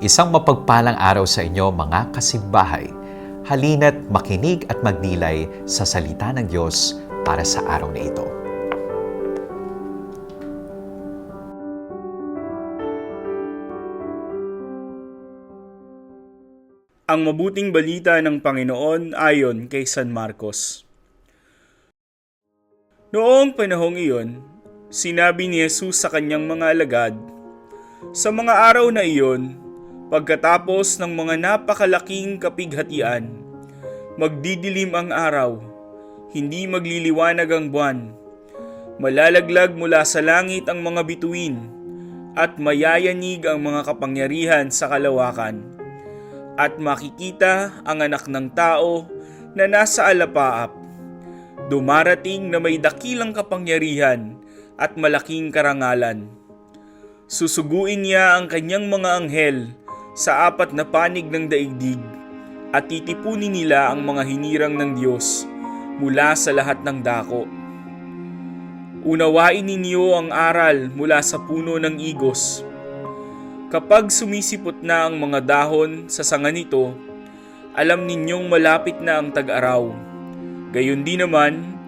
Isang mapagpalang araw sa inyo mga kasimbahay. Halina't makinig at magnilay sa salita ng Diyos para sa araw na ito. Ang mabuting balita ng Panginoon ayon kay San Marcos. Noong panahong iyon, sinabi ni Jesus sa kanyang mga alagad, Sa mga araw na iyon, pagkatapos ng mga napakalaking kapighatian, magdidilim ang araw, hindi magliliwanag ang buwan, malalaglag mula sa langit ang mga bituin, at mayayanig ang mga kapangyarihan sa kalawakan at makikita ang anak ng tao na nasa alapaap. Dumarating na may dakilang kapangyarihan at malaking karangalan. Susuguin niya ang kanyang mga anghel sa apat na panig ng daigdig at titipunin nila ang mga hinirang ng Diyos mula sa lahat ng dako. Unawain ninyo ang aral mula sa puno ng igos Kapag sumisipot na ang mga dahon sa sanga nito, alam ninyong malapit na ang tag-araw. Gayon din naman,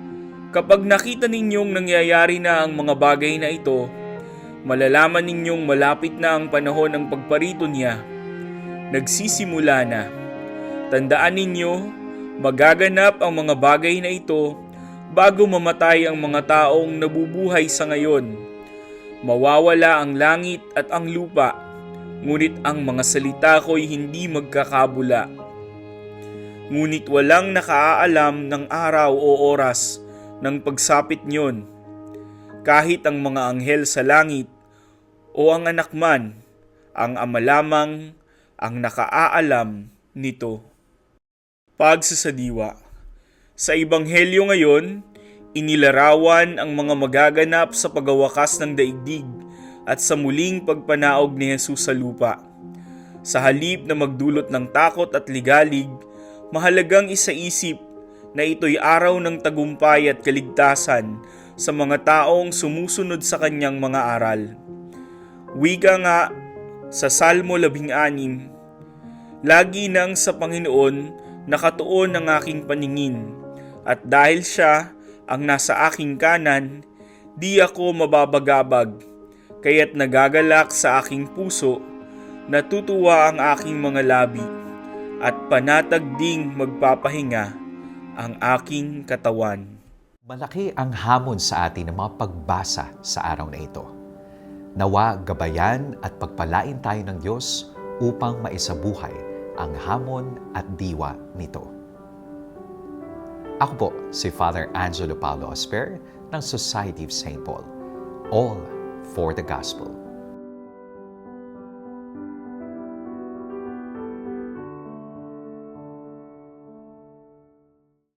kapag nakita ninyong nangyayari na ang mga bagay na ito, malalaman ninyong malapit na ang panahon ng pagparito niya. Nagsisimula na. Tandaan ninyo, magaganap ang mga bagay na ito bago mamatay ang mga taong nabubuhay sa ngayon. Mawawala ang langit at ang lupa, ngunit ang mga salita ko'y hindi magkakabula. Ngunit walang nakaaalam ng araw o oras ng pagsapit niyon. Kahit ang mga anghel sa langit o ang anak man, ang ama lamang ang nakaaalam nito. Pagsasadiwa Sa Ebanghelyo ngayon, inilarawan ang mga magaganap sa pagwawakas ng daigdig at sa muling pagpanaog ni Jesus sa lupa. Sa halip na magdulot ng takot at ligalig, mahalagang isaisip na ito'y araw ng tagumpay at kaligtasan sa mga taong sumusunod sa kanyang mga aral. Wika nga sa Salmo 16, Lagi nang sa Panginoon nakatuon ang aking paningin, at dahil siya ang nasa aking kanan, di ako mababagabag kaya't nagagalak sa aking puso, natutuwa ang aking mga labi, at panatag ding magpapahinga ang aking katawan. Malaki ang hamon sa atin ng mga pagbasa sa araw na ito. Nawa gabayan at pagpalain tayo ng Diyos upang maisabuhay ang hamon at diwa nito. Ako po si Father Angelo Paulo Osper ng Society of St. Paul. All for the Gospel.